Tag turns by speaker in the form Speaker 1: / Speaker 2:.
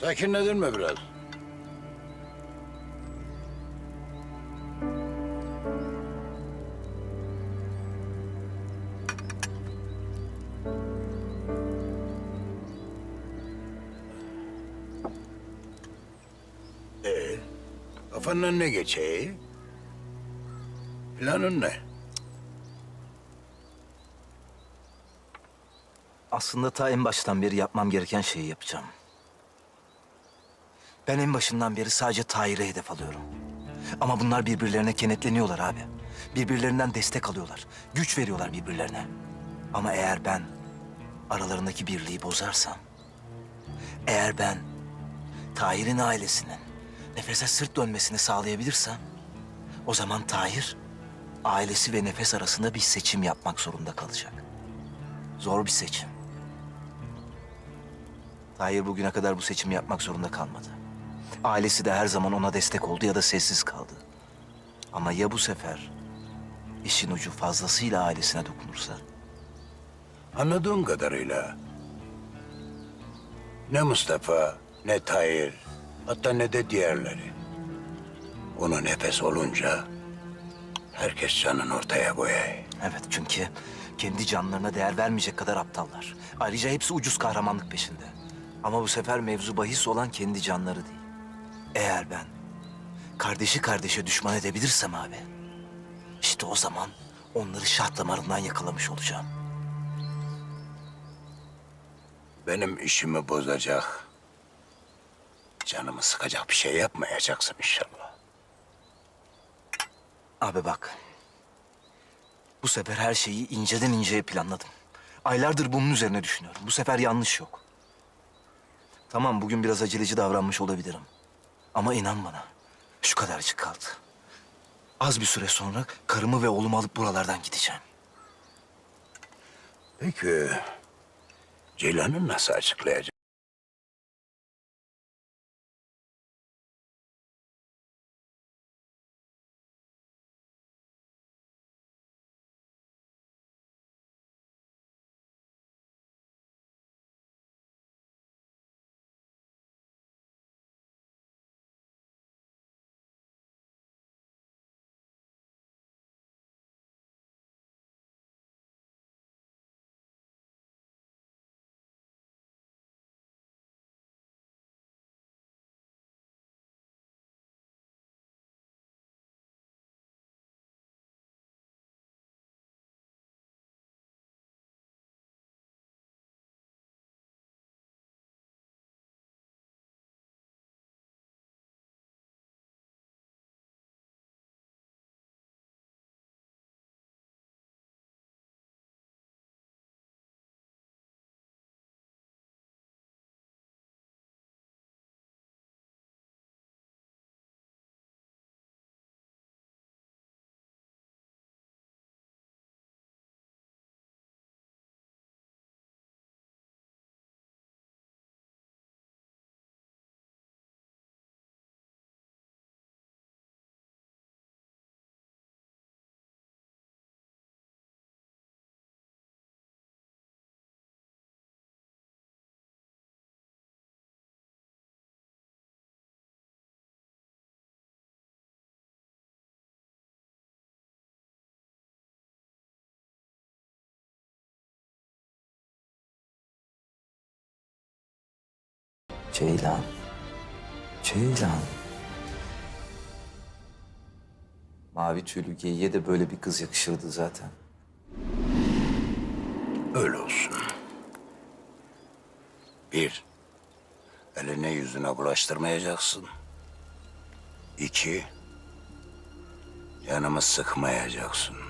Speaker 1: Sakinledin mi biraz? Ee, kafandan ne geçeyi? Planın ne?
Speaker 2: Aslında ta en baştan beri yapmam gereken şeyi yapacağım. Ben en başından beri sadece Tahir'e hedef alıyorum. Ama bunlar birbirlerine kenetleniyorlar abi. Birbirlerinden destek alıyorlar. Güç veriyorlar birbirlerine. Ama eğer ben aralarındaki birliği bozarsam... Eğer ben Tahir'in ailesinin nefese sırt dönmesini sağlayabilirsem... O zaman Tahir ailesi ve nefes arasında bir seçim yapmak zorunda kalacak. Zor bir seçim. Tahir bugüne kadar bu seçimi yapmak zorunda kalmadı. Ailesi de her zaman ona destek oldu ya da sessiz kaldı. Ama ya bu sefer işin ucu fazlasıyla ailesine dokunursa?
Speaker 1: Anladığım kadarıyla ne Mustafa, ne Tahir, hatta ne de diğerleri. Onu nefes olunca herkes canını ortaya koyay.
Speaker 2: Evet çünkü kendi canlarına değer vermeyecek kadar aptallar. Ayrıca hepsi ucuz kahramanlık peşinde. Ama bu sefer mevzu bahis olan kendi canları değil. Eğer ben kardeşi kardeşe düşman edebilirsem abi... ...işte o zaman onları şah damarından yakalamış olacağım.
Speaker 1: Benim işimi bozacak, canımı sıkacak bir şey yapmayacaksın inşallah.
Speaker 2: Abi bak. Bu sefer her şeyi inceden inceye planladım. Aylardır bunun üzerine düşünüyorum. Bu sefer yanlış yok. Tamam bugün biraz aceleci davranmış olabilirim. Ama inan bana şu kadarcık kaldı. Az bir süre sonra karımı ve oğlumu alıp buralardan gideceğim.
Speaker 1: Peki Ceylan'ı nasıl açıklayacak?
Speaker 2: Ceylan. Ceylan. Mavi tüylü geyiğe de böyle bir kız yakışırdı zaten.
Speaker 1: Öyle olsun. Bir, eline yüzüne bulaştırmayacaksın. İki, yanımı sıkmayacaksın.